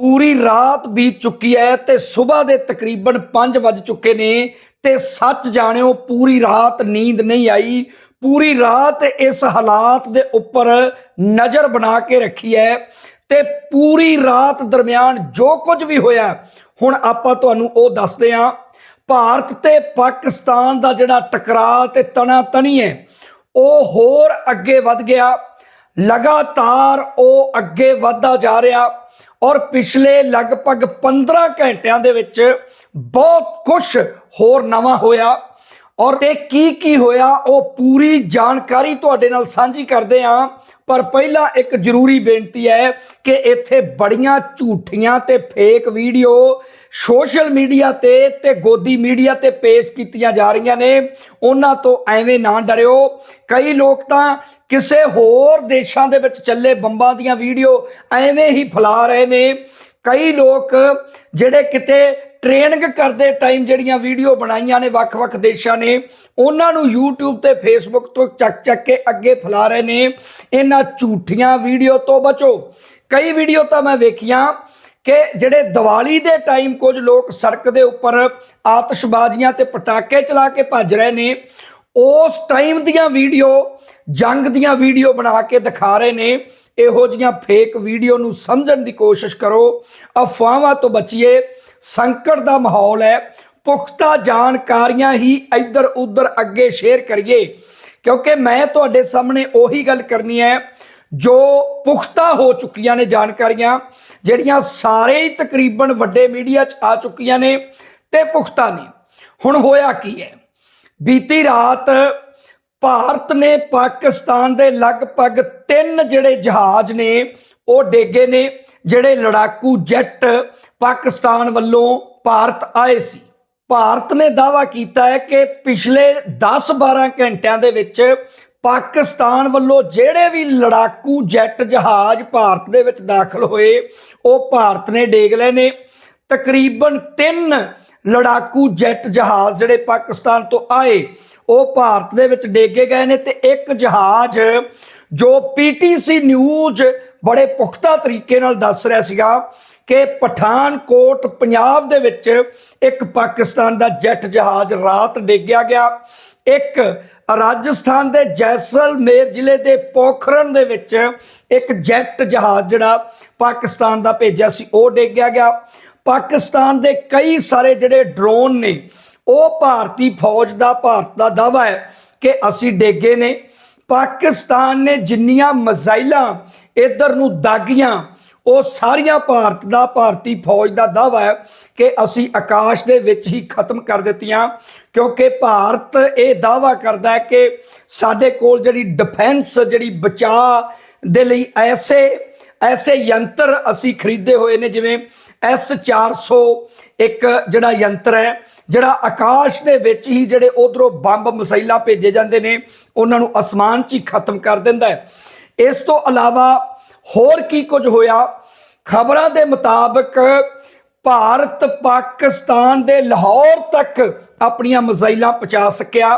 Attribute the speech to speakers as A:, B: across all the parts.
A: ਪੂਰੀ ਰਾਤ ਬੀਤ ਚੁੱਕੀ ਹੈ ਤੇ ਸਵੇਰ ਦੇ ਤਕਰੀਬਨ 5 ਵੱਜ ਚੁੱਕੇ ਨੇ ਤੇ ਸੱਚ ਜਾਣਿਓ, ਪੂਰੀ ਰਾਤ ਨੀਂਦ ਨਹੀਂ ਆਈ। ਪੂਰੀ ਰਾਤ ਇਸ ਹਾਲਾਤ ਦੇ ਉੱਪਰ ਨਜ਼ਰ ਬਣਾ ਕੇ ਰੱਖੀ ਹੈ ਤੇ ਪੂਰੀ ਰਾਤ ਦਰਮਿਆਨ ਜੋ ਕੁਝ ਵੀ ਹੋਇਆ, ਹੁਣ ਆਪਾਂ ਤੁਹਾਨੂੰ ਉਹ ਦੱਸਦੇ ਹਾਂ। ਭਾਰਤ ਤੇ ਪਾਕਿਸਤਾਨ ਦਾ ਜਿਹੜਾ ਟਕਰਾਅ ਤੇ ਤਣਾ ਤਣੀ ਹੈ, ਉਹ ਹੋਰ ਅੱਗੇ ਵੱਧ ਗਿਆ। ਲਗਾਤਾਰ ਉਹ ਅੱਗੇ ਵਧਦਾ ਜਾ ਰਿਹਾ। ਔਰ ਪਿਛਲੇ ਲਗਭਗ 15 ਘੰਟਿਆਂ ਦੇ ਵਿੱਚ ਬਹੁਤ ਕੁਝ ਹੋਰ ਨਵਾਂ ਹੋਇਆ। ਔਰ ਤੇ ਕੀ ਕੀ ਹੋਇਆ, ਉਹ ਪੂਰੀ ਜਾਣਕਾਰੀ ਤੁਹਾਡੇ ਨਾਲ ਸਾਂਝੀ ਕਰਦੇ ਹਾਂ। ਪਰ ਪਹਿਲਾਂ ਇੱਕ ਜ਼ਰੂਰੀ ਬੇਨਤੀ ਹੈ ਕਿ ਇੱਥੇ ਬੜੀਆਂ ਝੂਠੀਆਂ ਤੇ ਫੇਕ ਵੀਡੀਓ ਸੋਸ਼ਲ ਮੀਡੀਆ ਤੇ ਤੇ ਗੋਦੀ ਮੀਡੀਆ ਤੇ ਪੇਸ਼ ਕੀਤੀਆਂ ਜਾ ਰਹੀਆਂ ਨੇ। ਉਹਨਾਂ ਤੋਂ ਐਵੇਂ ਨਾ ਡਰਿਓ। ਕਈ ਲੋਕ ਤਾਂ ਕਿਸੇ ਹੋਰ ਦੇਸ਼ਾਂ ਦੇ ਵਿੱਚ ਚੱਲੇ ਬੰਬਾਂ ਦੀਆਂ ਵੀਡੀਓ ਐਵੇਂ ਹੀ ਫੈਲਾ ਰਹੇ ਨੇ। ਕਈ ਲੋਕ ਜਿਹੜੇ ਕਿਤੇ ਟ੍ਰੇਨਿੰਗ ਕਰਦੇ ਟਾਈਮ ਜਿਹੜੀਆਂ ਵੀਡੀਓ ਬਣਾਈਆਂ ਨੇ ਵੱਖ-ਵੱਖ ਦੇਸ਼ਾਂ ਨੇ, ਉਹਨਾਂ ਨੂੰ YouTube ਤੇ Facebook ਤੋਂ ਚੱਕ ਚੱਕ ਕੇ ਅੱਗੇ ਫੈਲਾ ਰਹੇ ਨੇ। ਇਹਨਾਂ ਝੂਠੀਆਂ ਵੀਡੀਓ ਤੋਂ ਬਚੋ। ਕਈ ਵੀਡੀਓ ਤਾਂ ਮੈਂ ਵੇਖੀਆਂ। ਕਿ ਜਿਹੜੇ ਦੀਵਾਲੀ ਦੇ ਟਾਈਮ ਕੁਝ ਲੋਕ ਸੜਕ ਦੇ ਉੱਪਰ ਆਤਿਸ਼ਬਾਜ਼ੀਆਂ ਤੇ ਪਟਾਕੇ ਚਲਾ ਕੇ ਭੱਜ ਰਹੇ ਨੇ, ਉਸ ਟਾਈਮ ਦੀਆਂ ਵੀਡੀਓ, ਜੰਗ ਦੀਆਂ ਵੀਡੀਓ ਬਣਾ ਕੇ ਦਿਖਾ ਰਹੇ ਨੇ, ਇਹੋ ਜੀਆਂ ਫੇਕ ਵੀਡੀਓ ਨੂੰ ਸਮਝਣ ਦੀ ਕੋਸ਼ਿਸ਼ ਕਰੋ। ਅਫਵਾਹਾਂ ਤੋਂ ਬਚੀਏ, ਸੰਕਟ ਦਾ ਮਾਹੌਲ ਹੈ, ਪੁਖਤਾ ਜਾਣਕਾਰੀਆਂ ਹੀ ਇੱਧਰ ਉੱਧਰ ਅੱਗੇ ਸ਼ੇਅਰ ਕਰੀਏ। ਕਿਉਂਕਿ ਮੈਂ ਤੁਹਾਡੇ ਸਾਹਮਣੇ ਉਹੀ ਗੱਲ ਕਰਨੀ ਹੈ ਜੋ ਪੁਖਤਾ ਹੋ ਚੁੱਕੀਆਂ ਨੇ ਜਾਣਕਾਰੀਆਂ, ਜਿਹੜੀਆਂ ਸਾਰੇ ਹੀ ਤਕਰੀਬਨ ਵੱਡੇ ਮੀਡੀਆ 'ਚ ਆ ਚੁੱਕੀਆਂ ਨੇ ਤੇ ਪੁਖਤਾ ਨੇ। ਹੁਣ ਹੋਇਆ ਕੀ ਹੈ? ਬੀਤੀ ਰਾਤ ਭਾਰਤ ਨੇ ਪਾਕਿਸਤਾਨ ਦੇ ਲਗਭਗ ਤਿੰਨ ਜਿਹੜੇ ਜਹਾਜ਼ ਨੇ, ਉਹ ਡੇਗੇ ਨੇ, ਜਿਹੜੇ ਲੜਾਕੂ ਜੈਟ ਪਾਕਿਸਤਾਨ ਵੱਲੋਂ ਭਾਰਤ ਆਏ ਸੀ। ਭਾਰਤ ਨੇ ਦਾਵਾ ਕੀਤਾ ਹੈ ਕਿ ਪਿਛਲੇ 10-12 ਘੰਟਿਆਂ ਦੇ ਵਿੱਚ ਪਾਕਿਸਤਾਨ ਵੱਲੋਂ ਜਿਹੜੇ ਵੀ ਲੜਾਕੂ ਜੈਟ ਜਹਾਜ਼ ਭਾਰਤ ਦੇ ਵਿੱਚ ਦਾਖਲ ਹੋਏ, ਉਹ ਭਾਰਤ ਨੇ ਡੇਗ ਲਏ ਨੇ। ਤਕਰੀਬਨ 3 ਲੜਾਕੂ ਜੈਟ ਜਹਾਜ਼ ਜਿਹੜੇ ਪਾਕਿਸਤਾਨ ਤੋਂ ਆਏ, ਉਹ ਭਾਰਤ ਦੇ ਵਿੱਚ ਡੇਗੇ ਗਏ ਨੇ ਤੇ ਇੱਕ ਜਹਾਜ਼ ਜੋ ਪੀਟੀਸੀ ਨਿਊਜ਼ ਬੜੇ ਪੁਖਤਾ ਤਰੀਕੇ ਨਾਲ ਦੱਸ ਰਿਹਾ ਸੀਗਾ ਕਿ ਪਠਾਨਕੋਟ, ਪੰਜਾਬ ਦੇ ਵਿੱਚ ਇੱਕ ਪਾਕਿਸਤਾਨ ਦਾ ਜੈਟ ਜਹਾਜ਼ ਰਾਤ ਡੇਗਿਆ ਗਿਆ। ਇੱਕ ਰਾਜਸਥਾਨ ਦੇ ਜੈਸਲਮੇਰ ਜ਼ਿਲ੍ਹੇ ਦੇ ਪੋਖਰਨ ਦੇ ਵਿੱਚ ਇੱਕ ਜੈਟ ਜਹਾਜ਼ ਜਿਹੜਾ ਪਾਕਿਸਤਾਨ ਦਾ ਭੇਜਿਆ ਸੀ, ਉਹ ਡੇਗਿਆ ਗਿਆ। ਪਾਕਿਸਤਾਨ ਦੇ ਕਈ ਸਾਰੇ ਜਿਹੜੇ ਡਰੋਨ ਨੇ, ਉਹ ਭਾਰਤੀ ਫੌਜ ਦਾ, ਭਾਰਤ ਦਾ ਦਾਵਾ ਹੈ ਕਿ ਅਸੀਂ ਡੇਗੇ ਨੇ। ਪਾਕਿਸਤਾਨ ਨੇ ਜਿੰਨੀਆਂ ਮਜ਼ਾਈਲਾਂ ਇਧਰ ਨੂੰ ਦਾਗੀਆਂ ਉਹ ਸਾਰੀਆਂ ਭਾਰਤ ਦਾ, ਭਾਰਤੀ ਫੌਜ ਦਾ ਦਾਵਾ ਹੈ ਕਿ ਅਸੀਂ ਆਕਾਸ਼ ਦੇ ਵਿੱਚ ਹੀ ਖਤਮ ਕਰ ਦਿੱਤੀਆਂ, ਕਿਉਂਕਿ ਭਾਰਤ ਇਹ ਦਾਵਾ ਕਰਦਾ ਹੈ ਕਿ ਸਾਡੇ ਕੋਲ ਜਿਹੜੀ ਡਿਫੈਂਸ ਜਿਹੜੀ ਬਚਾਅ ਦੇ ਲਈ ਐਸੇ ਐਸੇ ਯੰਤਰ ਅਸੀਂ ਖਰੀਦੇ ਹੋਏ ਨੇ, ਜਿਵੇਂ S400 ਇੱਕ ਜਿਹੜਾ ਯੰਤਰ ਹੈ, ਜਿਹੜਾ ਆਕਾਸ਼ ਦੇ ਵਿੱਚ ਹੀ ਜਿਹੜੇ ਉਧਰੋਂ ਬੰਬ, ਮਿਸਾਈਲਾਂ ਭੇਜੇ ਜਾਂਦੇ ਨੇ, ਉਹਨਾਂ ਨੂੰ ਅਸਮਾਨ 'ਚ ਹੀ ਖਤਮ ਕਰ ਦਿੰਦਾ ਹੈ। ਇਸ ਤੋਂ ਇਲਾਵਾ ਹੋਰ ਕੀ ਕੁਝ ਹੋਇਆ? ਖਬਰਾਂ ਦੇ ਮੁਤਾਬਕ ਭਾਰਤ ਪਾਕਿਸਤਾਨ ਦੇ ਲਾਹੌਰ ਤੱਕ ਆਪਣੀਆਂ ਮਿਜ਼ਾਈਲਾਂ ਪਹੁੰਚਾ ਸਕਿਆ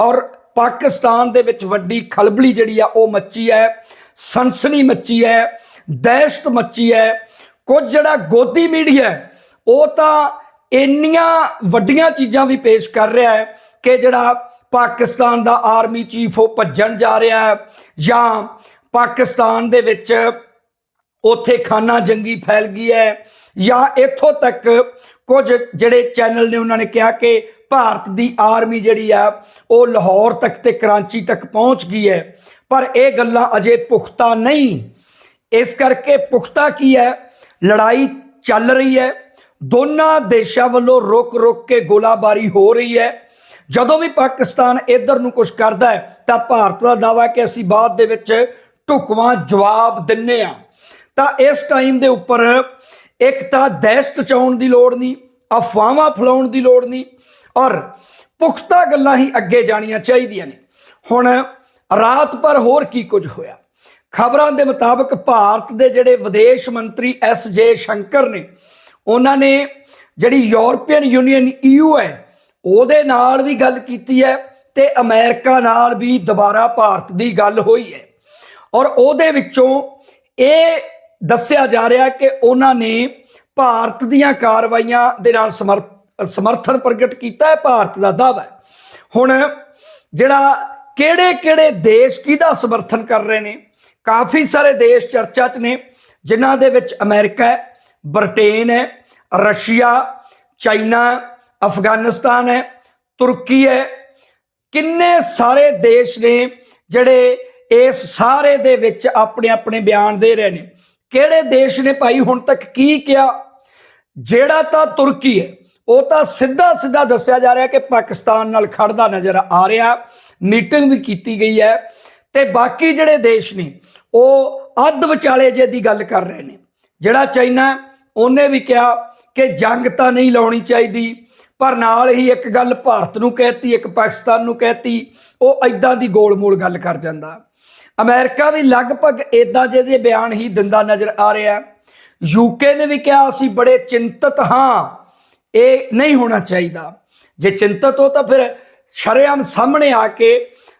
A: ਔਰ ਪਾਕਿਸਤਾਨ ਦੇ ਵਿੱਚ ਵੱਡੀ ਖਲਬਲੀ ਜਿਹੜੀ ਆ ਉਹ ਮੱਚੀ ਹੈ, ਸਨਸਨੀ ਮੱਚੀ ਹੈ, ਦਹਿਸ਼ਤ ਮੱਚੀ ਹੈ। ਕੁਝ ਜਿਹੜਾ ਗੋਦੀ ਮੀਡੀਆ ਉਹ ਤਾਂ ਇੰਨੀਆਂ ਵੱਡੀਆਂ ਚੀਜ਼ਾਂ ਵੀ ਪੇਸ਼ ਕਰ ਰਿਹਾ ਹੈ ਕਿ ਜਿਹੜਾ ਪਾਕਿਸਤਾਨ ਦਾ ਆਰਮੀ ਚੀਫ ਉਹ ਭੱਜਣ ਜਾ ਰਿਹਾ ਹੈ ਜਾਂ ਪਾਕਿਸਤਾਨ ਦੇ ਵਿੱਚ ਉੱਥੇ ਖਾਨਾ ਜੰਗੀ ਫੈਲ ਗਈ ਹੈ ਜਾਂ ਇੱਥੋਂ ਤੱਕ ਕੁਝ ਜਿਹੜੇ ਚੈਨਲ ਨੇ ਉਹਨਾਂ ਨੇ ਕਿਹਾ ਕਿ ਭਾਰਤ ਦੀ ਆਰਮੀ ਜਿਹੜੀ ਆ, ਉਹ ਲਾਹੌਰ ਤੱਕ ਤੇ ਕਰਾਂਚੀ ਤੱਕ ਪਹੁੰਚ ਗਈ ਹੈ। ਪਰ ਇਹ ਗੱਲਾਂ ਅਜੇ ਪੁਖਤਾ ਨਹੀਂ। ਇਸ ਕਰਕੇ ਪੁਖਤਾ ਕੀ ਹੈ? ਲੜਾਈ ਚੱਲ ਰਹੀ ਹੈ। ਦੋਨਾਂ ਦੇਸ਼ਾਂ ਵੱਲੋਂ ਰੁਕ-ਰੁਕ ਕੇ ਗੋਲਾਬਾਰੀ ਹੋ ਰਹੀ ਹੈ। ਜਦੋਂ ਵੀ ਪਾਕਿਸਤਾਨ ਇਧਰ ਨੂੰ ਕੁਝ ਕਰਦਾ ਹੈ, ਤਾਂ ਭਾਰਤ ਦਾ ਦਾਅਵਾ ਹੈ ਕਿ ਅਸੀਂ ਬਾਅਦ ਦੇ ਵਿੱਚ ਢੁਕਵਾਂ ਜਵਾਬ ਦਿੰਨੇ ਆ ਤਾਂ ਇਸ ਟਾਈਮ ਦੇ ਉੱਪਰ ਇੱਕ ਤਾਂ ਦਹਿਸ਼ਤ ਚਾਉਣ ਦੀ ਲੋੜ ਨਹੀਂ, ਅਫਵਾਹਾਂ ਫੈਲਾਉਣ ਦੀ ਲੋੜ ਨਹੀਂ ਔਰ ਪੁਖਤਾ ਗੱਲਾਂ ਹੀ ਅੱਗੇ ਜਾਣੀਆਂ ਚਾਹੀਦੀਆਂ ਨੇ। ਹੁਣ ਰਾਤ ਪਰ ਹੋਰ ਕੀ ਕੁਝ ਹੋਇਆ? ਖਬਰਾਂ ਦੇ ਮੁਤਾਬਕ ਭਾਰਤ ਦੇ ਜਿਹੜੇ ਵਿਦੇਸ਼ ਮੰਤਰੀ ਐਸ ਜੇ ਸ਼ੰਕਰ ਨੇ, ਉਹਨਾਂ ਨੇ ਜਿਹੜੀ ਯੂਰਪੀਅਨ ਯੂਨੀਅਨ ਈਯੂ ਹੈ, ਉਹਦੇ ਨਾਲ ਵੀ ਗੱਲ ਕੀਤੀ ਹੈ ਤੇ ਅਮਰੀਕਾ ਨਾਲ ਵੀ ਦੁਬਾਰਾ ਭਾਰਤ ਦੀ ਗੱਲ ਹੋਈ ਹੈ। ਔਰ ਉਹਦੇ ਵਿੱਚੋਂ ਇਹ ਦੱਸਿਆ ਜਾ ਰਿਹਾ ਕਿ ਉਹਨਾਂ ਨੇ ਭਾਰਤ ਦੀਆਂ ਕਾਰਵਾਈਆਂ ਦੇ ਨਾਲ ਸਮਰ- ਸਮਰਥਨ ਪ੍ਰਗਟ ਕੀਤਾ ਹੈ, ਭਾਰਤ ਦਾ ਦਾਅਵਾ ਹੁਣ ਜਿਹੜਾ ਕਿਹੜੇ ਕਿਹੜੇ ਦੇਸ਼ ਕਿਹਦਾ ਸਮਰਥਨ ਕਰ ਰਹੇ ਨੇ, ਕਾਫੀ ਸਾਰੇ ਦੇਸ਼ ਚਰਚਾ 'ਚ ਨੇ, ਜਿਨ੍ਹਾਂ ਦੇ ਵਿੱਚ ਅਮਰੀਕਾ ਹੈ, ਬ੍ਰਿਟੇਨ ਹੈ, ਰਸ਼ੀਆ, ਚਾਈਨਾ, ਅਫਗਾਨਿਸਤਾਨ ਹੈ, ਤੁਰਕੀ ਹੈ। ਕਿੰਨੇ ਸਾਰੇ ਦੇਸ਼ ਨੇ ਜਿਹੜੇ ਇਸ ਸਾਰੇ ਦੇ ਵਿੱਚ ਆਪਣੇ ਆਪਣੇ ਬਿਆਨ ਦੇ ਰਹੇ ਨੇ। ਕਿਹੜੇ ਦੇਸ਼ ਨੇ ਭਾਈ ਹੁਣ ਤੱਕ ਕੀ ਕਿਹਾ? ਜਿਹੜਾ ਤਾਂ ਤੁਰਕੀ ਹੈ, ਉਹ ਤਾਂ ਸਿੱਧਾ ਸਿੱਧਾ ਦੱਸਿਆ ਜਾ ਰਿਹਾ ਕਿ ਪਾਕਿਸਤਾਨ ਨਾਲ ਖੜਦਾ ਨਜ਼ਰ ਆ ਰਿਹਾ। ਮੀਟਿੰਗ ਵੀ ਕੀਤੀ ਗਈ ਹੈ ਤੇ ਬਾਕੀ ਜਿਹੜੇ ਦੇਸ਼ ਨੇ, ਉਹ ਅੱਧ ਵਿਚਾਲੇ ਜੇ ਦੀ ਗੱਲ ਕਰ ਰਹੇ ਨੇ। ਜਿਹੜਾ ਚਾਈਨਾ, ਉਹਨੇ ਵੀ ਕਿਹਾ ਕਿ ਜੰਗ ਤਾਂ ਨਹੀਂ ਲਾਉਣੀ ਚਾਹੀਦੀ, ਪਰ ਨਾਲ ਹੀ ਇੱਕ ਗੱਲ ਭਾਰਤ ਨੂੰ ਕਹਿਤੀ, ਇੱਕ ਪਾਕਿਸਤਾਨ ਨੂੰ ਕਹਿਤੀ, ਉਹ ਐਦਾਂ ਦੀ ਗੋਲਮੋਲ ਗੱਲ ਕਰ ਜਾਂਦਾ। ਅਮਰੀਕਾ ਵੀ ਲਗਭਗ ਇਦਾਂ ਜਿਹੇ ਬਿਆਨ ਹੀ ਦਿੰਦਾ ਨਜ਼ਰ ਆ ਰਿਹਾ ਯੂਕੇ ਨੇ ਵੀ ਕਿਹਾ ਅਸੀਂ ਬੜੇ ਚਿੰਤਤ ਹਾਂ, ਇਹ ਨਹੀਂ ਹੋਣਾ ਚਾਹੀਦਾ। ਜੇ ਚਿੰਤਤ ਹੋ ਤਾਂ ਫਿਰ ਸ਼ਰੇਆਮ ਸਾਹਮਣੇ ਆ ਕੇ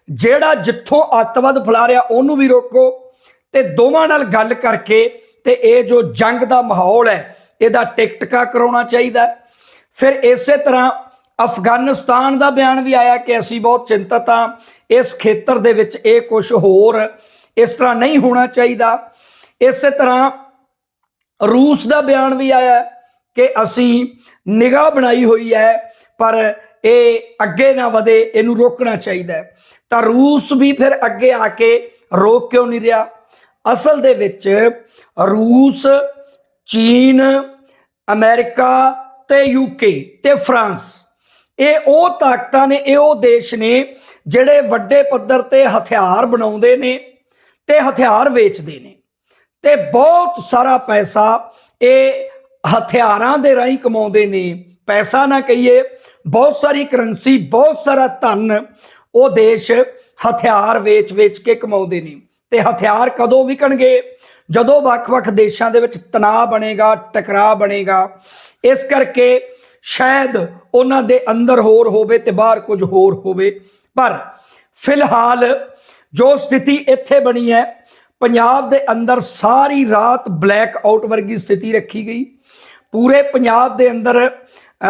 A: ਜਿਹੜਾ ਜਿੱਥੋਂ ਅੱਤਵਾਦ ਫੈਲਾ ਰਿਹਾ ਉਹਨੂੰ ਵੀ ਰੋਕੋ ਤੇ ਦੋਵਾਂ ਨਾਲ ਗੱਲ ਕਰਕੇ ਤੇ ਇਹ ਜੋ ਜੰਗ ਦਾ ਮਾਹੌਲ ਹੈ, ਇਹਦਾ ਟਿਕਟਕਾ ਕਰਾਉਣਾ ਚਾਹੀਦਾ ਫਿਰ ਇਸੇ ਤਰ੍ਹਾਂ ਅਫਗਾਨਿਸਤਾਨ ਦਾ ਬਿਆਨ ਵੀ ਆਇਆ ਕਿ ਅਸੀਂ ਬਹੁਤ ਚਿੰਤਤ ਹਾਂ। ਇਸ ਖੇਤਰ ਦੇ ਵਿੱਚ ਇਹ ਕੁਝ ਹੋਰ ਇਸ ਤਰ੍ਹਾਂ ਨਹੀਂ ਹੋਣਾ ਚਾਹੀਦਾ। ਇਸੇ ਤਰ੍ਹਾਂ ਰੂਸ ਦਾ ਬਿਆਨ ਵੀ ਆਇਆ ਕਿ ਅਸੀਂ ਨਿਗਾਹ ਬਣਾਈ ਹੋਈ ਹੈ, ਪਰ ਇਹ ਅੱਗੇ ਨਾ ਵਧੇ, ਇਹਨੂੰ ਰੋਕਣਾ ਚਾਹੀਦਾ ਤਾਂ ਰੂਸ ਵੀ ਫਿਰ ਅੱਗੇ ਆ ਕੇ ਰੋਕ ਕਿਉਂ ਨਹੀਂ ਰਿਹਾ? ਅਸਲ ਦੇ ਵਿੱਚ ਰੂਸ, ਚੀਨ, ਅਮਰੀਕਾ ਤੇ ਯੂਕੇ ਤੇ ਫਰਾਂਸ ਇਹ ਉਹ ਤਾਕਤਾਂ ਨੇ, ਇਹ ਉਹ ਦੇਸ਼ ਨੇ ਜਿਹੜੇ ਵੱਡੇ ਪੱਧਰ ਤੇ ਹਥਿਆਰ ਬਣਾਉਂਦੇ ਨੇ ਤੇ ਹਥਿਆਰ ਵੇਚਦੇ ਨੇ। ਤੇ ਬਹੁਤ ਸਾਰਾ ਪੈਸਾ ਇਹ ਹਥਿਆਰਾਂ ਦੇ ਰਾਹੀਂ ਕਮਾਉਂਦੇ ਨੇ। ਪੈਸਾ ਨਾ ਕਹੀਏ, ਬਹੁਤ ਸਾਰੀ ਕਰੰਸੀ, ਬਹੁਤ ਸਾਰਾ ਧਨ ਉਹ ਦੇਸ਼ ਹਥਿਆਰ ਵੇਚ-ਵੇਚ ਕੇ ਕਮਾਉਂਦੇ ਨੇ। ਤੇ ਹਥਿਆਰ ਕਦੋਂ ਵਿਕਣਗੇ? ਜਦੋਂ ਵੱਖ-ਵੱਖ ਦੇਸ਼ਾਂ ਦੇ ਵਿੱਚ ਤਣਾਅ ਬਣੇਗਾ, ਟਕਰਾਅ ਬਣੇਗਾ। ਇਸ ਕਰਕੇ ਸ਼ਾਇਦ ਉਹਨਾਂ ਦੇ ਅੰਦਰ ਹੋਰ ਹੋਵੇ ਤੇ ਬਾਹਰ ਕੁਝ ਹੋਰ ਹੋਵੇ। ਪਰ ਫਿਲਹਾਲ ਜੋ ਸਥਿਤੀ ਇੱਥੇ ਬਣੀ ਹੈ, ਪੰਜਾਬ ਦੇ ਅੰਦਰ ਸਾਰੀ ਰਾਤ ਬਲੈਕ ਆਊਟ ਵਰਗੀ ਸਥਿਤੀ ਰੱਖੀ ਗਈ। ਪੂਰੇ ਪੰਜਾਬ ਦੇ ਅੰਦਰ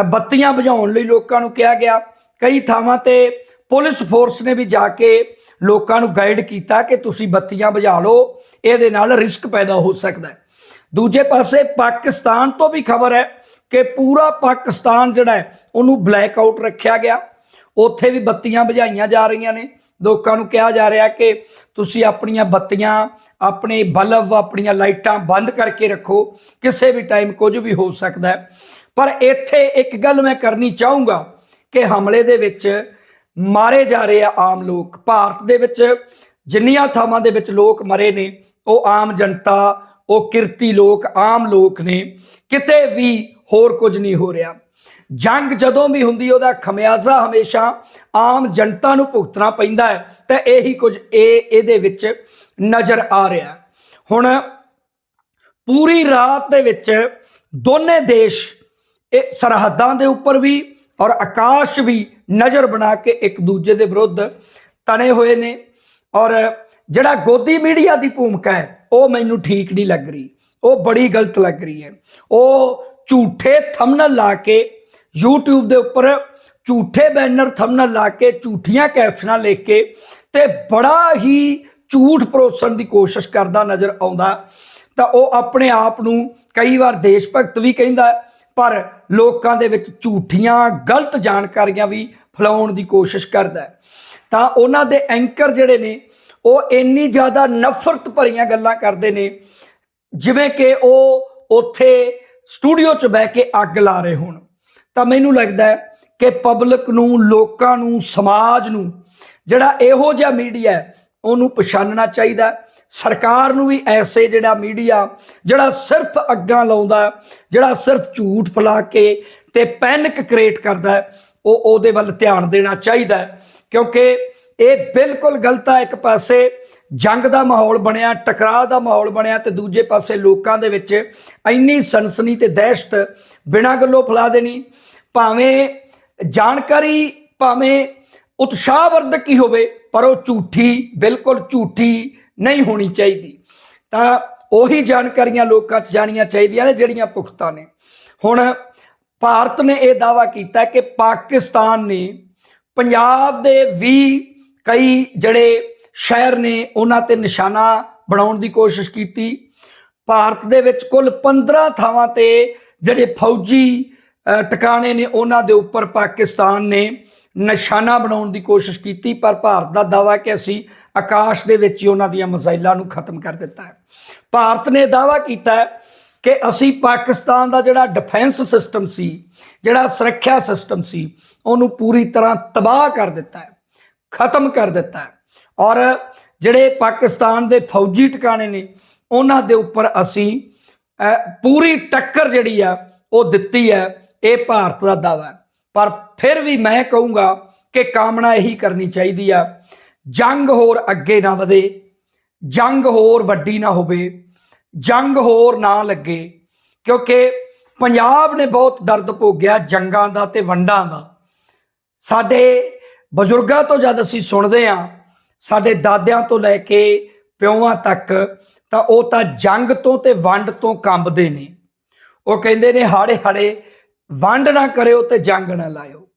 A: ਬੱਤੀਆਂ ਬੁਝਾਉਣ ਲਈ ਲੋਕਾਂ ਨੂੰ ਕਿਹਾ ਗਿਆ। ਕਈ ਥਾਵਾਂ ਤੇ ਪੁਲਿਸ ਫੋਰਸ ਨੇ ਵੀ ਜਾ ਕੇ ਲੋਕਾਂ ਨੂੰ ਗਾਈਡ ਕੀਤਾ ਕਿ ਤੁਸੀਂ ਬੱਤੀਆਂ ਬੁਝਾ ਲਓ, ਇਹਦੇ ਨਾਲ ਰਿਸਕ ਪੈਦਾ ਹੋ ਸਕਦਾ ਹੈ। ਦੂਜੇ ਪਾਸੇ ਪਾਕਿਸਤਾਨ ਤੋਂ ਵੀ ਖਬਰ ਹੈ ਕਿ ਪੂਰਾ ਪਾਕਿਸਤਾਨ ਜਿਹੜਾ ਹੈ, ਉਹਨੂੰ ਬਲੈਕ ਆਊਟ ਰੱਖਿਆ ਗਿਆ। ਉੱਥੇ ਵੀ ਬੱਤੀਆਂ ਬੁਝਾਈਆਂ ਜਾ ਰਹੀਆਂ ਨੇ। ਲੋਕਾਂ ਨੂੰ ਕਿਹਾ ਜਾ ਰਿਹਾ ਕਿ ਤੁਸੀਂ ਆਪਣੀਆਂ ਬੱਤੀਆਂ, ਆਪਣੇ ਬਲਬ, ਆਪਣੀਆਂ ਲਾਈਟਾਂ ਬੰਦ ਕਰਕੇ ਰੱਖੋ। ਕਿਸੇ ਵੀ ਟਾਈਮ ਕੁਝ ਵੀ ਹੋ ਸਕਦਾ ਹੈ। ਪਰ ਇੱਥੇ ਇੱਕ ਗੱਲ ਮੈਂ ਕਰਨੀ ਚਾਹੂੰਗਾ ਕਿ ਹਮਲੇ ਦੇ ਵਿੱਚ ਮਾਰੇ ਜਾ ਰਹੇ ਆ ਆਮ ਲੋਕ। ਭਾਰਤ ਦੇ ਵਿੱਚ ਜਿੰਨੀਆਂ ਥਾਵਾਂ ਦੇ ਵਿੱਚ ਲੋਕ ਮਰੇ ਨੇ, ਉਹ ਆਮ ਜਨਤਾ, ਉਹ ਕਿਰਤੀ ਲੋਕ, ਆਮ ਲੋਕ ਨੇ। ਕਿਤੇ ਵੀ ਹੋਰ ਕੁਝ ਨਹੀਂ ਹੋ ਰਿਹਾ। ਜੰਗ ਜਦੋਂ ਵੀ ਹੁੰਦੀ, ਉਹਦਾ ਖਮਿਆਜ਼ਾ ਹਮੇਸ਼ਾ ਆਮ ਜਨਤਾ ਨੂੰ ਭੁਗਤਣਾ ਪੈਂਦਾ ਹੈ। ਤੇ ਇਹੀ ਕੁਝ ਇਹ, ਇਹਦੇ ਵਿੱਚ ਨਜ਼ਰ ਆ ਰਿਹਾ ਹੁਣ ਪੂਰੀ ਰਾਤ ਦੇ ਵਿੱਚ ਦੋਨੇ ਦੇਸ਼ ਇਹ ਸਰਹੱਦਾਂ ਦੇ ਉੱਪਰ ਵੀ ਔਰ ਆਕਾਸ਼ ਵੀ ਨਜ਼ਰ ਬਣਾ ਕੇ ਇੱਕ ਦੂਜੇ ਦੇ ਵਿਰੁੱਧ ਤਣੇ ਹੋਏ ਨੇ। ਔਰ ਜਿਹੜਾ ਗੋਦੀ ਮੀਡੀਆ ਦੀ ਭੂਮਿਕਾ ਹੈ, ਉਹ ਮੈਨੂੰ ਠੀਕ ਨਹੀਂ ਲੱਗ ਰਹੀ। ਉਹ ਬੜੀ ਗਲਤ ਲੱਗ ਰਹੀ ਹੈ। ਉਹ ਝੂਠੇ ਥੰਬਨੇਲ ਲਾ ਕੇ YouTube ਦੇ ਉੱਪਰ ਝੂਠੇ ਬੈਨਰ ਥੰਬਨੇਲ ਲਾ ਕੇ ਝੂਠੀਆਂ ਕੈਪਸ਼ਨਾਂ ਲਿਖ ਕੇ ਤੇ ਬੜਾ ਹੀ ਝੂਠ ਪਰੋਸਣ ਦੀ ਕੋਸ਼ਿਸ਼ ਕਰਦਾ ਨਜ਼ਰ ਆਉਂਦਾ। ਤਾਂ ਉਹ ਆਪਣੇ ਆਪ ਨੂੰ ਕਈ ਵਾਰ ਦੇਸ਼ ਭਗਤ ਵੀ ਕਹਿੰਦਾ ਪਰ ਲੋਕਾਂ ਦੇ ਵਿੱਚ ਝੂਠੀਆਂ, ਗਲਤ ਜਾਣਕਾਰੀਆਂ ਵੀ ਫੈਲਾਉਣ ਦੀ ਕੋਸ਼ਿਸ਼ ਕਰਦਾ ਤਾਂ ਉਹਨਾਂ ਦੇ ਐਂਕਰ ਜਿਹੜੇ ਨੇ, ਉਹ ਇੰਨੀ ਜ਼ਿਆਦਾ ਨਫ਼ਰਤ ਭਰੀਆਂ ਗੱਲਾਂ ਕਰਦੇ ਨੇ, ਜਿਵੇਂ ਕਿ ਉਹ ਉੱਥੇ ਸਟੂਡੀਓ 'ਚ ਬਹਿ ਕੇ ਅੱਗ ਲਾ ਰਹੇ ਹੋਣ। ਤਾਂ ਮੈਨੂੰ ਲੱਗਦਾ ਹੈ ਕਿ ਪਬਲਿਕ ਨੂੰ, ਲੋਕਾਂ ਨੂੰ, ਸਮਾਜ ਨੂੰ ਜਿਹੜਾ ਇਹੋ ਜਿਹਾ ਮੀਡੀਆ ਹੈ, ਉਹਨੂੰ ਪਛਾਣਨਾ ਚਾਹੀਦਾ ਸਰਕਾਰ ਨੂੰ ਵੀ ਐਸੇ ਜਿਹੜਾ ਮੀਡੀਆ, ਜਿਹੜਾ ਸਿਰਫ ਅੱਗਾਂ ਲਾਉਂਦਾ ਜਿਹੜਾ ਸਿਰਫ ਝੂਠ ਫੈਲਾ ਕੇ ਤੇ ਪੈਨਿਕ ਕ੍ਰੀਏਟ ਕਰਦਾ ਉਹ ਉਹਦੇ ਵੱਲ ਧਿਆਨ ਦੇਣਾ ਚਾਹੀਦਾ ਕਿਉਂਕਿ ਇਹ ਬਿਲਕੁਲ ਗਲਤ ਹੈ। ਇੱਕ ਪਾਸੇ ਜੰਗ ਦਾ ਮਾਹੌਲ ਬਣਿਆ, ਟਕਰਾਅ ਦਾ ਮਾਹੌਲ ਬਣਿਆ ਤੇ ਦੂਜੇ ਪਾਸੇ ਲੋਕਾਂ ਦੇ ਵਿੱਚ ਇੰਨੀ ਸਨਸਨੀ ਤੇ ਦਹਿਸ਼ਤ ਬਿਨਾਂ ਗੱਲੋਂ ਫੈਲਾ ਦੇਣੀ, ਭਾਵੇਂ ਜਾਣਕਾਰੀ, ਭਾਵੇਂ ਉਤਸ਼ਾਹਵਰਧਕ ਹੀ ਹੋਵੇ, ਪਰ ਉਹ ਝੂਠੀ, ਬਿਲਕੁਲ ਝੂਠੀ ਨਹੀਂ ਹੋਣੀ ਚਾਹੀਦੀ। ਤਾਂ ਉਹੀ ਜਾਣਕਾਰੀਆਂ ਲੋਕਾਂ 'ਚ ਜਾਣੀਆਂ ਚਾਹੀਦੀਆਂ ਨੇ, ਜਿਹੜੀਆਂ ਪੁਖਤਾ ਨੇ। ਹੁਣ ਭਾਰਤ ਨੇ ਇਹ ਦਾਵਾ ਕੀਤਾ ਕਿ ਪਾਕਿਸਤਾਨ ਨੇ ਪੰਜਾਬ ਦੇ ਵੀ ਕਈ ਜਿਹੜੇ ਸ਼ਹਿਰ ਨੇ ਉਹਨਾਂ ਤੇ ਨਿਸ਼ਾਨਾ ਬਣਾਉਣ ਦੀ ਕੋਸ਼ਿਸ਼ ਕੀਤੀ। ਭਾਰਤ ਦੇ ਵਿੱਚ ਕੁੱਲ 15 ਥਾਵਾਂ ਤੇ ਜਿਹੜੇ ਫੌਜੀ ਟਿਕਾਣੇ ਨੇ ਉਹਨਾਂ ਦੇ ਉੱਪਰ ਪਾਕਿਸਤਾਨ ਨੇ ਨਿਸ਼ਾਨਾ ਬਣਾਉਣ ਦੀ ਕੋਸ਼ਿਸ਼ ਕੀਤੀ, ਪਰ ਭਾਰਤ ਦਾ ਦਾਵਾ ਕਿ ਅਸੀਂ ਆਕਾਸ਼ ਦੇ ਵਿੱਚ ਹੀ ਉਹਨਾਂ ਦੀਆਂ ਮਿਜ਼ਾਈਲਾਂ ਨੂੰ ਖਤਮ ਕਰ ਦਿੱਤਾ ਹੈ। ਭਾਰਤ ਨੇ ਦਾਵਾ ਕੀਤਾ ਕਿ ਅਸੀਂ ਪਾਕਿਸਤਾਨ ਦਾ ਜਿਹੜਾ ਡਿਫੈਂਸ ਸਿਸਟਮ ਸੀ, ਜਿਹੜਾ ਸੁਰੱਖਿਆ ਸਿਸਟਮ ਸੀ, ਉਹਨੂੰ ਪੂਰੀ ਤਰ੍ਹਾਂ ਤਬਾਹ ਕਰ ਦਿੱਤਾ ਹੈ, ਖਤਮ ਕਰ ਦਿੱਤਾ ਹੈ। ਔਰ ਜਿਹੜੇ ਪਾਕਿਸਤਾਨ ਦੇ ਫੌਜੀ ਟਿਕਾਣੇ ਨੇ, ਉਹਨਾਂ ਦੇ ਉੱਪਰ ਅਸੀਂ ਪੂਰੀ ਟੱਕਰ ਜਿਹੜੀ ਆ, ਉਹ ਦਿੱਤੀ ਹੈ, ਇਹ ਭਾਰਤ ਦਾ ਦਾਵਾ ਪਰ ਫਿਰ ਵੀ ਮੈਂ ਕਹੂੰਗਾ ਕਿ ਕਾਮਨਾ ਇਹੀ ਕਰਨੀ ਚਾਹੀਦੀ ਆ, ਜੰਗ ਹੋਰ ਅੱਗੇ ਨਾ ਵਧੇ, ਜੰਗ ਹੋਰ ਵੱਡੀ ਨਾ ਹੋਵੇ, ਜੰਗ ਹੋਰ ਨਾ ਲੱਗੇ, ਕਿਉਂਕਿ ਪੰਜਾਬ ਨੇ ਬਹੁਤ ਦਰਦ ਭੋਗਿਆ ਜੰਗਾਂ ਦਾ ਤੇ ਵੰਡਾਂ ਦਾ। ਸਾਡੇ ਬਜ਼ੁਰਗਾਂ ਤੋਂ ਜਦ ਅਸੀਂ ਸੁਣਦੇ ਹਾਂ ਸਾਡੇ ਦਾਦਿਆਂ ਤੋਂ ਲੈ ਕੇ ਪਿਓਾਂ ਤੱਕ ਤਾਂ ਉਹ ਤਾਂ ਜੰਗ ਤੋਂ ਤੇ ਵੰਡ ਤੋਂ ਕੰਬਦੇ ਨੇ। ਉਹ ਕਹਿੰਦੇ ਨੇ, ਹਾੜੇ ਹਾੜੇ, ਵੰਡ ਨਾ ਕਰਿਓ ਤੇ ਜੰਗ ਨਾ ਲਾਇਓ।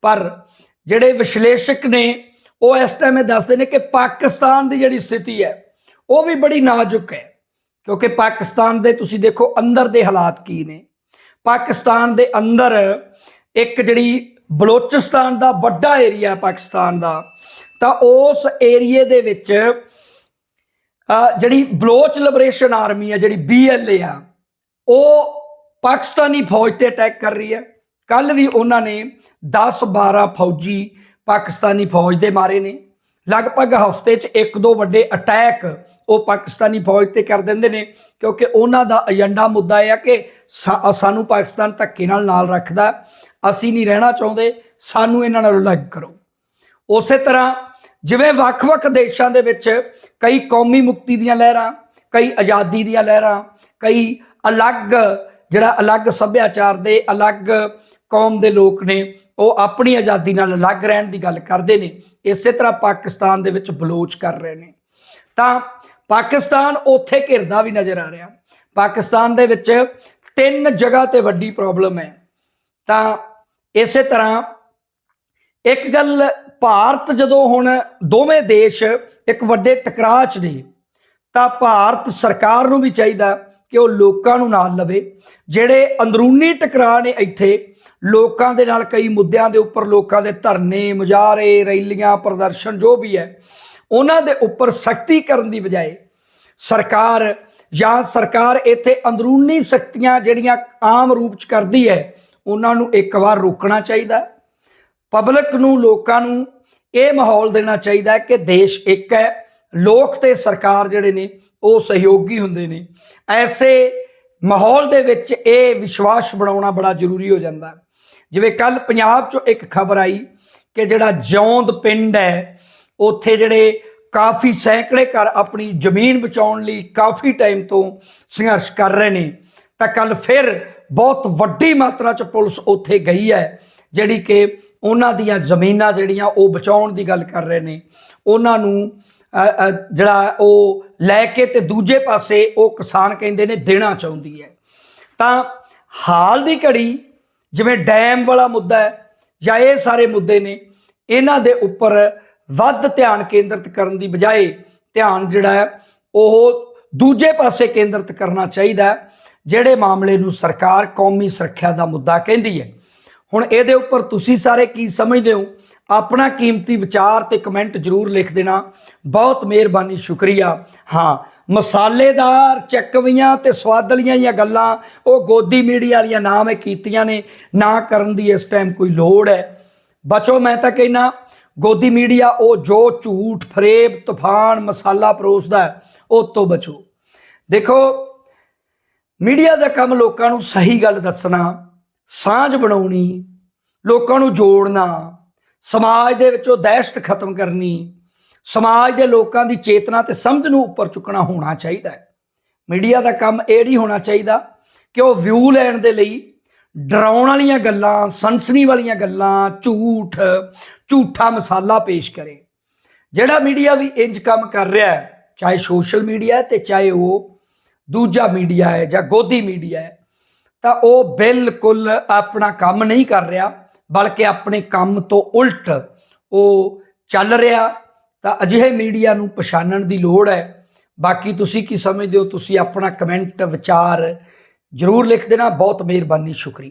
A: ਪਰ ਜਿਹੜੇ ਵਿਸ਼ਲੇਸ਼ਕ ਨੇ, ਉਹ ਇਸ ਟਾਈਮ ਇਹ ਦੱਸਦੇ ਨੇ ਕਿ ਪਾਕਿਸਤਾਨ ਦੀ ਜਿਹੜੀ ਸਥਿਤੀ ਹੈ, ਉਹ ਵੀ ਬੜੀ ਨਾਜ਼ੁਕ ਹੈ। ਕਿਉਂਕਿ ਪਾਕਿਸਤਾਨ ਦੇ, ਤੁਸੀਂ ਦੇਖੋ ਅੰਦਰ ਦੇ ਹਾਲਾਤ ਕੀ ਨੇ। ਪਾਕਿਸਤਾਨ ਦੇ ਅੰਦਰ ਇੱਕ ਜਿਹੜੀ ਬਲੋਚਿਸਤਾਨ ਦਾ ਵੱਡਾ ਏਰੀਆ ਪਾਕਿਸਤਾਨ ਦਾ ਤਾਂ ਉਸ ਏਰੀਏ ਦੇ ਵਿੱਚ ਜਿਹੜੀ ਬਲੋਚ ਲਿਬਰੇਸ਼ਨ ਆਰਮੀ ਹੈ, ਜਿਹੜੀ ਬੀਐਲਏ ਆ, ਉਹ ਪਾਕਿਸਤਾਨੀ ਫੌਜ ਤੇ ਅਟੈਕ ਕਰ ਰਹੀ ਹੈ। ਕੱਲ ਵੀ ਉਹਨਾਂ ਨੇ 10 12 ਫੌਜੀ ਪਾਕਿਸਤਾਨੀ ਫੌਜ ਦੇ ਮਾਰੇ ਨੇ। ਲਗਭਗ ਹਫ਼ਤੇ 'ਚ ਇੱਕ ਦੋ ਵੱਡੇ ਅਟੈਕ ਉਹ ਪਾਕਿਸਤਾਨੀ ਫੌਜ ਤੇ ਕਰ ਦਿੰਦੇ ਨੇ, ਕਿਉਂਕਿ ਉਹਨਾਂ ਦਾ ਏਜੰਡਾ ਮੁੱਦਾ ਇਹ ਆ ਕਿ ਸਾ- ਸਾਨੂੰ ਪਾਕਿਸਤਾਨ ਧੱਕੇ ਨਾਲ ਨਾਲ ਰੱਖਦਾ। ਅਸੀਂ ਨਹੀਂ ਰਹਿਣਾ ਚਾਹੁੰਦੇ, ਸਾਨੂੰ ਇਹਨਾਂ ਨਾਲ ਅਲੱਗ ਕਰੋ। ਉਸੇ ਤਰ੍ਹਾਂ ਜਿਵੇਂ ਵੱਖ-ਵੱਖ ਦੇਸ਼ਾਂ ਦੇ ਵਿੱਚ ਕਈ ਕੌਮੀ ਮੁਕਤੀ ਦੀਆਂ ਲਹਿਰਾਂ, ਕਈ ਆਜ਼ਾਦੀ ਦੀਆਂ ਲਹਿਰਾਂ, ਕਈ ਅਲੱਗ, ਜਿਹੜਾ ਅਲੱਗ ਸੱਭਿਆਚਾਰ ਦੇ ਅਲੱਗ ਕੌਮ ਦੇ ਲੋਕ ਨੇ, ਉਹ ਆਪਣੀ ਆਜ਼ਾਦੀ ਨਾਲ ਅਲੱਗ ਰਹਿਣ ਦੀ ਗੱਲ ਕਰਦੇ ਨੇ, ਇਸੇ ਤਰ੍ਹਾਂ ਪਾਕਿਸਤਾਨ ਦੇ ਵਿੱਚ ਬਲੋਚ ਕਰ ਰਹੇ ਨੇ। ਤਾਂ ਪਾਕਿਸਤਾਨ ਉੱਥੇ ਘਿਰਦਾ ਵੀ ਨਜ਼ਰ ਆ ਰਿਹਾ। ਪਾਕਿਸਤਾਨ ਦੇ ਵਿੱਚ ਤਿੰਨ ਜਗ੍ਹਾ ਤੇ ਵੱਡੀ ਪ੍ਰੋਬਲਮ ਹੈ। ਤਾਂ ਇਸੇ ਤਰ੍ਹਾਂ ਇੱਕ ਗੱਲ ਭਾਰਤ ਜਦੋਂ ਹੁਣ ਦੋਵੇਂ ਦੇਸ਼ ਇੱਕ ਵੱਡੇ ਟਕਰਾਅ 'ਚ ਨੇ, ਤਾਂ ਭਾਰਤ ਸਰਕਾਰ ਨੂੰ ਵੀ ਚਾਹੀਦਾ ਕਿ ਉਹ ਲੋਕਾਂ ਨੂੰ ਨਾਲ ਲਵੇ। ਜਿਹੜੇ ਅੰਦਰੂਨੀ ਟਕਰਾਅ ਨੇ ਇੱਥੇ, ਲੋਕਾਂ ਦੇ ਨਾਲ ਕਈ ਮੁੱਦਿਆਂ ਦੇ ਉੱਪਰ ਲੋਕਾਂ ਦੇ ਧਰਨੇ, ਮੁਜ਼ਾਹਰੇ, ਰੈਲੀਆਂ, ਪ੍ਰਦਰਸ਼ਨ ਜੋ ਵੀ ਹੈ, ਉਹਨਾਂ ਦੇ ਉੱਪਰ ਸਖਤੀ ਕਰਨ ਦੀ ਬਜਾਏ ਸਰਕਾਰ ਜਾਂ ਸਰਕਾਰ ਇੱਥੇ ਅੰਦਰੂਨੀ ਸ਼ਕਤੀਆਂ ਜਿਹੜੀਆਂ ਆਮ ਰੂਪ ਚ ਕਰਦੀ ਹੈ, ਉਹਨਾਂ ਨੂੰ ਇੱਕ ਵਾਰ ਰੋਕਣਾ ਚਾਹੀਦਾ। ਪਬਲਿਕ ਨੂੰ, ਲੋਕਾਂ ਨੂੰ ਇਹ ਮਾਹੌਲ ਦੇਣਾ ਚਾਹੀਦਾ ਹੈ ਕਿ ਦੇਸ਼ ਇੱਕ ਹੈ। ਲੋਕ ਤੇ ਸਰਕਾਰ ਜਿਹੜੇ ਨੇ, ਉਹ ਸਹਿਯੋਗੀ ਹੁੰਦੇ ਨੇ। ਐਸੇ ਮਾਹੌਲ ਦੇ ਵਿੱਚ ਇਹ ਵਿਸ਼ਵਾਸ ਬਣਾਉਣਾ ਬੜਾ ਜ਼ਰੂਰੀ ਹੋ ਜਾਂਦਾ ਜਿਵੇਂ ਕੱਲ ਪੰਜਾਬ 'ਚੋਂ ਇੱਕ ਖਬਰ ਆਈ ਕਿ ਜਿਹੜਾ ਜੌਂਦ ਪਿੰਡ ਹੈ, ਉੱਥੇ ਜਿਹੜੇ ਕਾਫੀ ਸੈਂਕੜੇ ਘਰ ਆਪਣੀ ਜ਼ਮੀਨ ਬਚਾਉਣ ਲਈ ਕਾਫੀ ਟਾਈਮ ਤੋਂ ਸੰਘਰਸ਼ ਕਰ ਰਹੇ ਨੇ, ਤਾਂ ਕੱਲ ਫਿਰ ਬਹੁਤ ਵੱਡੀ ਮਾਤਰਾ 'ਚ ਪੁਲਿਸ ਉੱਥੇ ਗਈ ਹੈ, ਜਿਹੜੀ ਕਿ ਉਹਨਾਂ ਦੀਆਂ ਜ਼ਮੀਨਾਂ ਜਿਹੜੀਆਂ ਉਹ ਬਚਾਉਣ ਦੀ ਗੱਲ ਕਰ ਰਹੇ ਨੇ। ਉਹਨਾਂ ਨੂੰ ਜਿਹੜਾ ਉਹ ਲੈ ਕੇ ਤੇ ਦੂਜੇ ਪਾਸੇ ਉਹ ਕਿਸਾਨ ਕਹਿੰਦੇ ਨੇ ਦੇਣਾ ਚਾਹੁੰਦੀ ਹੈ। ਤਾਂ ਹਾਲ ਦੀ ਘੜੀ ਜਿਵੇਂ ਡੈਮ ਵਾਲਾ ਮੁੱਦਾ ਹੈ ਜਾਂ ਇਹ ਸਾਰੇ ਮੁੱਦੇ ਨੇ, ਇਹਨਾਂ ਦੇ ਉੱਪਰ ਵੱਧ ਧਿਆਨ ਕੇਂਦਰਿਤ ਕਰਨ ਦੀ ਬਜਾਏ ਧਿਆਨ ਜਿਹੜਾ ਹੈ ਉਹ ਦੂਜੇ ਪਾਸੇ ਕੇਂਦਰਿਤ ਕਰਨਾ ਚਾਹੀਦਾ ਜਿਹੜੇ ਮਾਮਲੇ ਨੂੰ ਸਰਕਾਰ ਕੌਮੀ ਸੁਰੱਖਿਆ ਦਾ ਮੁੱਦਾ ਕਹਿੰਦੀ ਹੈ। ਹੁਣ ਇਹਦੇ ਉੱਪਰ ਤੁਸੀਂ ਸਾਰੇ ਕੀ ਸਮਝਦੇ ਹੋ? ਆਪਣਾ ਕੀਮਤੀ ਵਿਚਾਰ ਤੇ ਕਮੈਂਟ ਜਰੂਰ ਲਿਖ ਦੇਣਾ। ਬਹੁਤ ਮਿਹਰਬਾਨੀ, ਸ਼ੁਕਰੀਆ। ਹਾਂ, ਮਸਾਲੇਦਾਰ ਚੱਕਵੀਆਂ ਤੇ ਸਵਾਦਲੀਆਂ ਜੀਆਂ ਗੱਲਾਂ, ਉਹ ਗੋਦੀ ਮੀਡੀਆ ਵਾਲੀਆਂ ਨਾ ਮੈਂ ਕੀਤੀਆਂ ਨੇ। ਨਾ ਕਰਨ ਦੀ ਇਸ ਟਾਈਮ ਕੋਈ ਲੋੜ ਹੈ। ਬਚੋ, ਮੈਂ ਤਾਂ ਕਹਿਣਾ ਗੋਦੀ ਮੀਡੀਆ ਉਹ ਜੋ ਝੂਠ, ਫਰੇਬ, ਤੂਫਾਨ, ਮਸਾਲਾ ਪਰੋਸਦਾ ਉਹ ਤੋਂ ਬਚੋ। ਦੇਖੋ, ਮੀਡੀਆ ਦਾ ਕੰਮ ਲੋਕਾਂ ਨੂੰ ਸਹੀ ਗੱਲ ਦੱਸਣਾ ਸਾਂਝ ਬਣਾਉਣੀ, ਲੋਕਾਂ ਨੂੰ ਜੋੜਨਾ, ਸਮਾਜ ਦੇ ਵਿੱਚੋਂ ਦਹਿਸ਼ਤ ਖਤਮ ਕਰਨੀ, ਸਮਾਜ ਦੇ ਲੋਕਾਂ ਦੀ ਚੇਤਨਾ ਤੇ ਸਮਝ ਨੂੰ ਉੱਪਰ ਚੁੱਕਣਾ ਹੋਣਾ ਚਾਹੀਦਾ ਹੈ। ਮੀਡੀਆ ਦਾ ਕੰਮ ਇਹ ਨਹੀਂ ਹੋਣਾ ਚਾਹੀਦਾ ਕਿ ਉਹ ਵਿਊ ਲੈਣ ਦੇ ਲਈ ਡਰਾਉਣ ਵਾਲੀਆਂ ਗੱਲਾਂ, ਸਨਸਨੀ ਵਾਲੀਆਂ ਗੱਲਾਂ, ਝੂਠ, ਝੂਠਾ ਮਸਾਲਾ ਪੇਸ਼ ਕਰੇ। ਜਿਹੜਾ ਮੀਡੀਆ ਵੀ ਇੰਜ ਕੰਮ ਕਰ ਰਿਹਾ ਹੈ, ਚਾਹੇ ਸੋਸ਼ਲ ਮੀਡੀਆ ਹੈ ਤੇ ਚਾਹੇ ਉਹ ਦੂਜਾ ਮੀਡੀਆ ਹੈ ਜਾਂ ਗੋਦੀ ਮੀਡੀਆ ਹੈ ਤਾਂ ਉਹ ਬਿਲਕੁਲ ਆਪਣਾ ਕੰਮ ਨਹੀਂ ਕਰ ਰਿਹਾ, ਬਲਕਿ ਆਪਣੇ ਕੰਮ ਤੋਂ ਉਲਟ ਉਹ ਚੱਲ ਰਿਹਾ। ਤਾਂ ਅਜਿਹੇ ਮੀਡੀਆ ਨੂੰ ਪਛਾਣਨ ਦੀ ਲੋੜ ਹੈ। ਬਾਕੀ ਤੁਸੀਂ ਕੀ ਸਮਝਦੇ ਹੋ? ਤੁਸੀਂ ਆਪਣਾ ਕਮੈਂਟ ਵਿਚਾਰ ਜਰੂਰ ਲਿਖ ਦੇਣਾ। ਬਹੁਤ ਮਿਹਰਬਾਨੀ, ਸ਼ੁਕਰੀਆ।